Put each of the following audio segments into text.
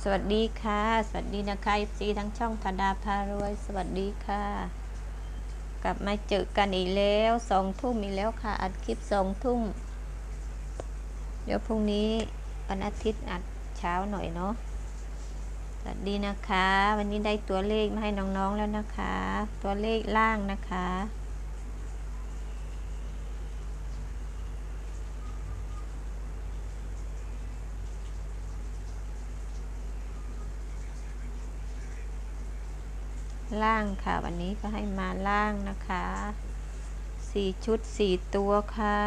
สวัสดีค่ะ สวัสดีนะคะซีทั้งช่องธดาพารวย สวัสดีค่ะ กลับมาเจอกันอีกแล้วสองทุ่มอีกแล้วค่ะ อัดคลิปสองทุ่ม เดี๋ยวพรุ่งนี้วันอาทิตย์อัดเช้าหน่อยเนาะ สวัสดีนะคะ วันนี้ได้ตัวเลขมาให้น้องๆแล้วนะคะ ตัวเลขล่างนะคะ ล่างค่ะ วันนี้ก็ให้มาล่างนะคะสี่ชุดสี่ตัวค่ะ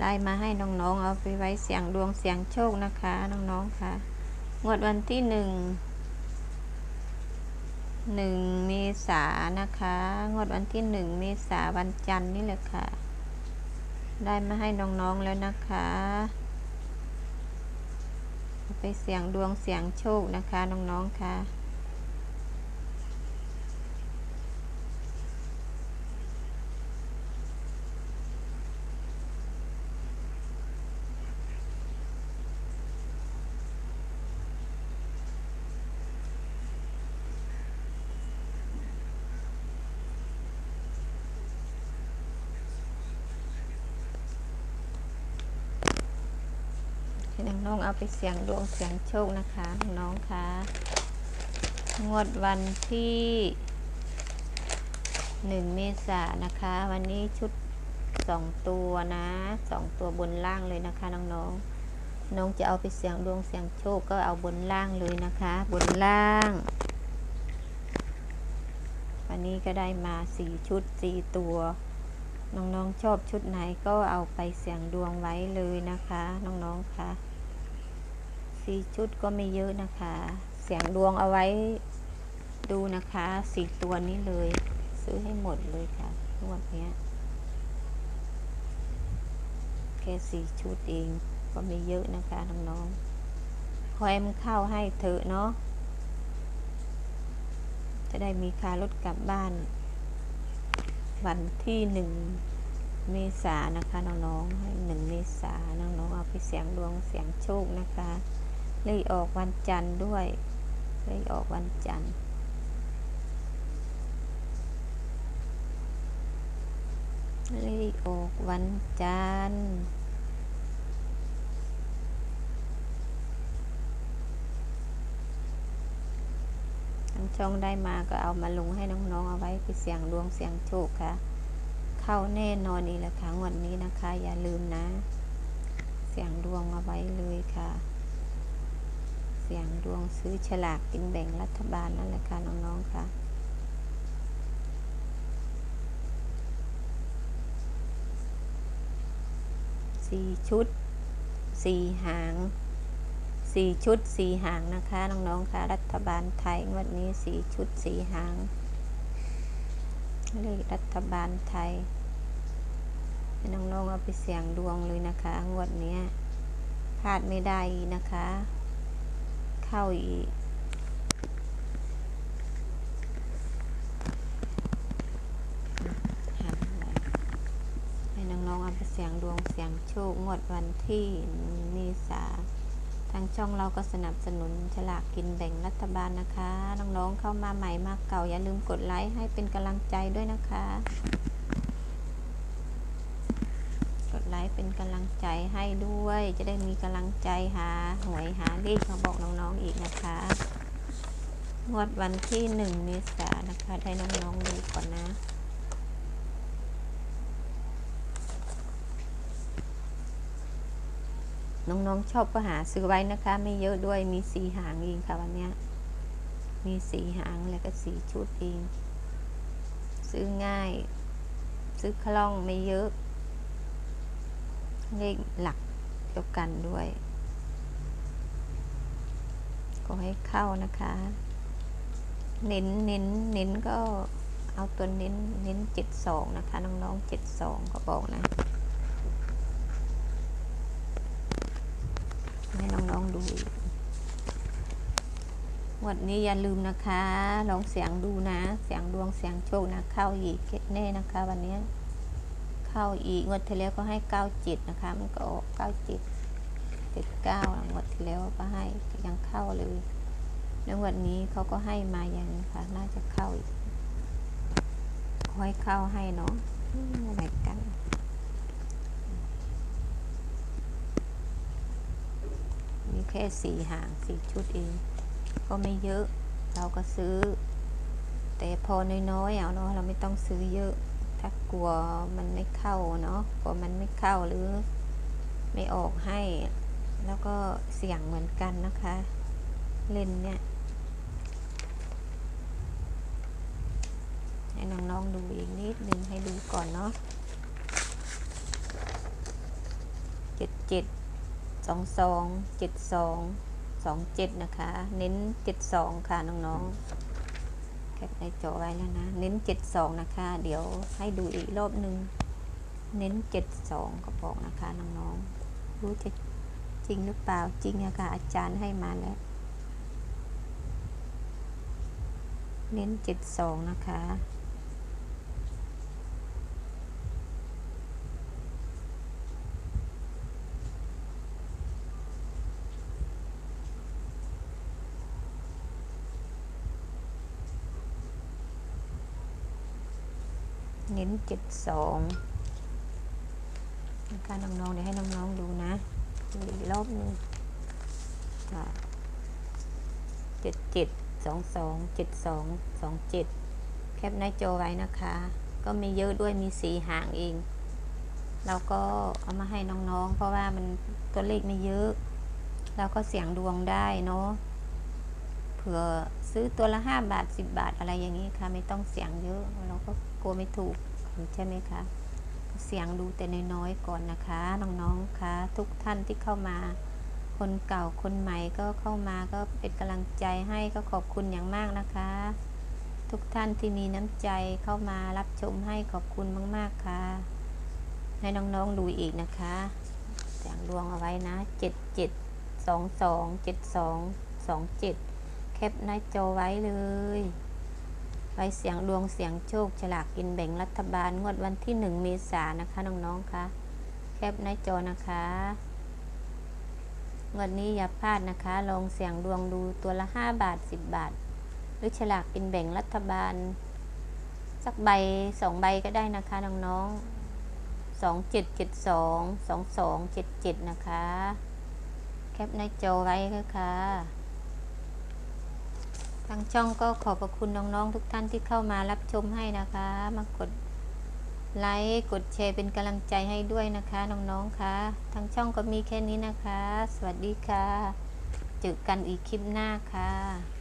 ได้มาให้น้องๆ เอาไปไว้เสียงดวงเสียงโชคนะคะ น้องๆค่ะ งวดวันที่หนึ่งหนึ่งเมษานะคะ งวดวันที่หนึ่งเมษาวันจันทร์นี่แหละค่ะ ได้มาให้น้องๆแล้วนะคะเอาไปเสียงดวงเสียงโชคนะคะน้องๆค่ะ ให้น้องๆเอาไปเสียงดวงเสียงโชคนะคะน้องคะงวดวันที่หนึ่งเมษายนนะคะ วันนี้ชุดสองตัวนะสองตัวบนล่างเลยนะคะน้องๆน้องจะเอาไปเสียงดวงเสียงโชคก็เอาบนล่างเลยนะคะ บนล่าง วันนี้ก็ได้มาสี่ชุดสี่ตัว น้องๆชอบชุดไหนก็เอาไปเสี่ยงดวงไว้เลยนะคะ น้องๆค่ะสี่ชุดก็ไม่เยอะนะคะ เสี่ยงดวงเอาไว้ดูนะคะสี่ตัวนี้เลย ซื้อให้หมดเลยค่ะงวดเนี้ยแค่สี่ชุดเองก็ไม่เยอะนะคะน้องๆขอให้มันเข้าให้เถอะเนาะจะได้มีค่ารถกลับบ้าน วันที่หนึ่งเมษานะคะน้องๆให้หนึ่งเมษาน้องๆเอาไปเสียงดวงเสียงโชคนะคะเลขออกวันจันทร์ด้วยเลขออกวันจันทร์เลขออกวันจันทร์ทาง ช่องได้มาก็เอามาลงให้น้องๆเอาไว้ไปเสียงดวงเสียงโชคค่ะ เข้าแน่นอนอีกแล้วค่ะงวดนี้นะคะ อย่าลืมนะ เสียงดวงเอาไว้เลยค่ะ เสียงดวงซื้อฉลากกินแบ่งรัฐบาลนั่นแหละค่ะน้องๆค่ะสี่ชุดสี่หาง สี่ชุดสี่หางนะคะน้องๆค่ะรัฐบาลไทยงวดนี้สี่ชุดสี่หางเลขรัฐบาลไทยน้องๆเอาไปเสี่ยงดวงเลยนะคะ งวดนี้พลาดไม่ได้นะคะ เข้าอีกให้น้องๆเอาไปเสี่ยงดวงเสี่ยงโชคงวดวันที่เมษา ทางช่องเราก็สนับสนุนฉลากกินแบ่งรัฐบาลนะคะ น้องๆเข้ามาใหม่มาเก่า อย่าลืมกดไลค์ให้เป็นกำลังใจด้วยนะคะ กดไลค์เป็นกำลังใจให้ด้วย จะได้มีกำลังใจหาหวยหาเลขมาบอกน้องๆอีกนะคะ งวดวันที่หนึ่งเมษายนนะคะ ได้น้องๆดูก่อนนะ น้องๆชอบก็หาซื้อไว้นะคะ ไม่เยอะด้วยมีสีหางเองค่ะวันนี้มีสีหางแล้วก็สีชุดเอง ซื้อง่าย ซื้อคล่องไม่เยอะ เลขหลักเดียวกันด้วยก็ให้เข้านะคะ เน้นเน้นเน้นก็เอาตัวเน้นเน้นเจ็ดสองนะคะ น้องๆเจ็ดสองเขาบอกนะ ให้น้องๆดูวันนี้อย่าลืมนะคะลองเสียงดูนะ เสียงดวงเสียงโชคนะเข้าอีกแน่นะคะ วันนี้เข้าอีกงวดที่แล้วก็ให้เก้าจิตนะคะ มันก็ออกเก้าจิตเจ็ดเก้างวดที่แล้วก็ให้ยังเข้าเลยแล้ววันนี้เขาก็ให้มาอย่างนี้ค่ะ น่าจะเข้าอีกขอให้เข้าให้เนาะอืมอะไรกัน มีแค่สี่หางสี่ชุดเอง ก็ไม่เยอะ เราก็ซื้อ แต่พอน้อยๆเอาเนาะเราไม่ต้องซื้อเยอะ ถ้ากลัวมันไม่เข้าเนาะกลัวมันไม่เข้าหรือ ไม่ออกให้ แล้วก็เสี่ยงเหมือนกันนะคะ เล่นเนี่ยให้น้องๆดูอีกนิดนึงให้ดูก่อนเนาะเจ็ดเจ็ด สองสองเจ็ดสองสองเจ็ดนะคะ เน้นเจ็ดสองค่ะน้องๆ แคปในจอไว้แล้วนะ เน้นเจ็ดสองนะคะ เดี๋ยวให้ดูอีกรอบหนึ่งเน้นเจ็ดสองก็บอกนะคะน้องๆ รู้จะจริงหรือเปล่า จริงอะคะอาจารย์ให้มาแล้ว เน้นเจ็ดสองนะคะ เน้นเจ็ดสองนะคะน้องๆเดี๋ยวให้น้องๆดูนะดูอีกรอบนึงเจ็ดเจ็ดสองสองเจ็ดสองสองเจ็ดแคปหน้าจอไว้นะคะ ก็มีเยอะด้วยมีสีหางเองเราก็เอามาให้น้องๆ เพราะว่ามันตัวเลขไม่เยอะเราก็เสี่ยงดวงได้เนาะเผื่อซื้อตัวละห้าบาทสิบบาทอะไรอย่างนี้ค่ะ ไม่ต้องเสี่ยงเยอะเราก็ กลัวไม่ถูกใช่ไหมคะเสียงดูแต่น้อยๆก่อนนะคะน้องๆคะทุกท่านที่เข้ามา คนเก่าคนใหม่ก็เข้ามาก็เป็นกำลังใจให้ก็ขอบคุณอย่างมากนะคะ ทุกท่านที่มีน้ำใจเข้ามารับชมให้ขอบคุณมากๆค่ะ ให้น้องๆดูอีกนะคะเสียงดวงเอาไว้นะเจ็ดเจ็ดสองสองเจ็ดสองสองเจ็ดแคปหน้าจอไว้เลย ไว้เสียงดวงเสียงโชคฉลากกินแบ่งรัฐบาลงวดวันที่หนึ่งเมษายนนะคะน้องๆคะแคปหน้าจอนะคะงวดนี้อย่าพลาดนะคะ ลองเสียงดวงดูตัวละ 5 บาท 10 บาท หรือฉลากกินแบ่งรัฐบาล สักใบสองใบก็ได้นะคะน้องๆสองเจ็ดเจ็ดสองสองสองเจ็ดเจ็ดนะคะ แคปหน้าจอไว้ค่ะ ทางช่องก็ขอบพระคุณน้องๆทุกท่านที่เข้ามารับชมให้นะคะ มากดไลค์กดแชร์เป็นกำลังใจให้ด้วยนะคะน้องๆคะทางช่องก็มีแค่นี้นะคะ สวัสดีค่ะ เจอกันอีกคลิปหน้าค่ะ